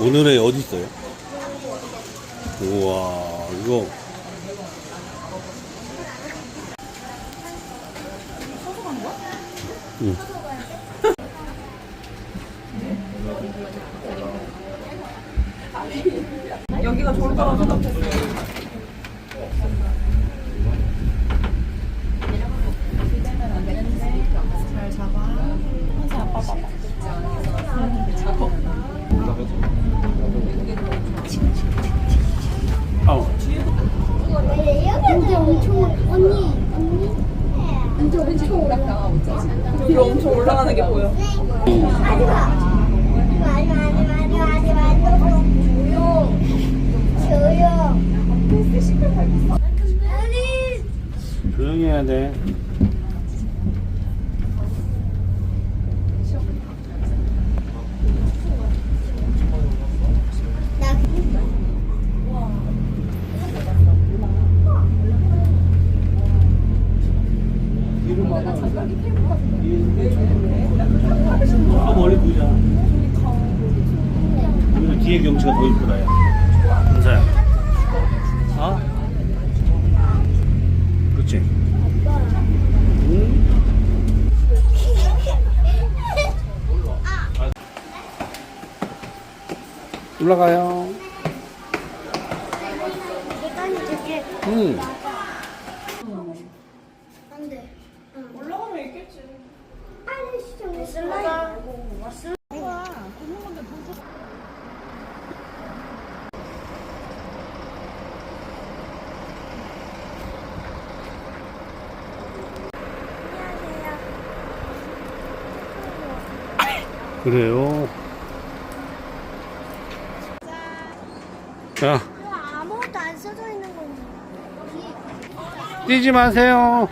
오늘의 어디 있어요? 우와 이거 응. 여기가 좋을 거라고 생각했어요. 잘 잡아. 항상 아빠 봐봐. 아우 조용. 아니 조용히 해야 돼 아 머리 보자 그리고 뒤에 경치가 더 이쁘다 야 은사야 어? 그치? 응? 올라가요 이건 되게 응 안돼. 올라가면 있겠지. 빨리 시청 슬라이드. 그래요 자 이거 아무것도 안 써져 있는 건데. 뛰지 마세요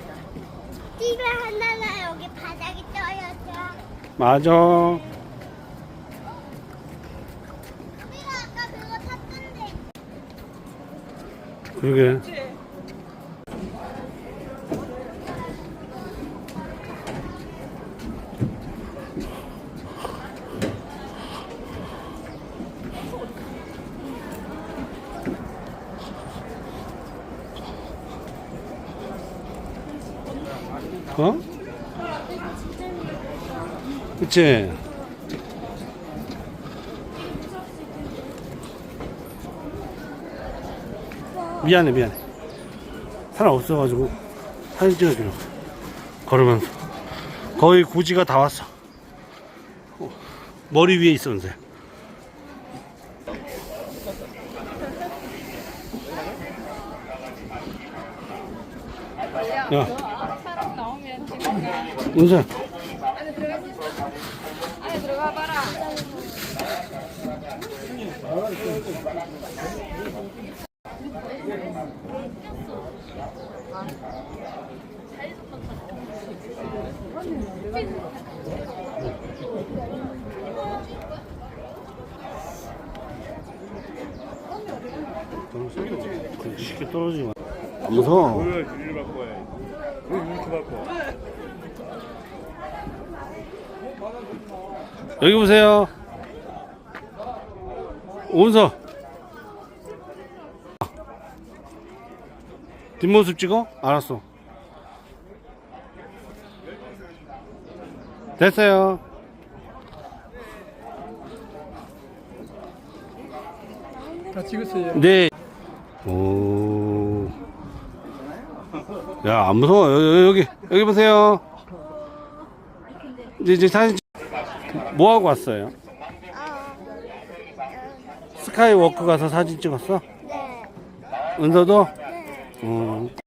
띠가 하나가 여기 바닥에 떠였죠. 맞아 우리가 아까 그거 탔던데. 그러게 어? 그치? 미안해 미안해. 사람 없어가지고 사진 찍어주려 걸으면서. 거의 고지가 다 왔어. 어, 머리 위에 있었는데 야. 있어? 안에 들어가 봐라. 쉽게 떨어지지 마. 안 무서워. 왜 비닐 바꿔 해? 왜 이렇게 바꿔? 여기 보세요. 온서. 뒷모습 찍어? 알았어. 됐어요. 다 찍었어요. 네. 오. 야, 안 무서워. 여기, 여기, 여기 보세요. 이제, 이제 사진, 찍- 뭐 하고 왔어요? 스카이워크 가서 사진 찍었어? 네. 은서도? 네. 음.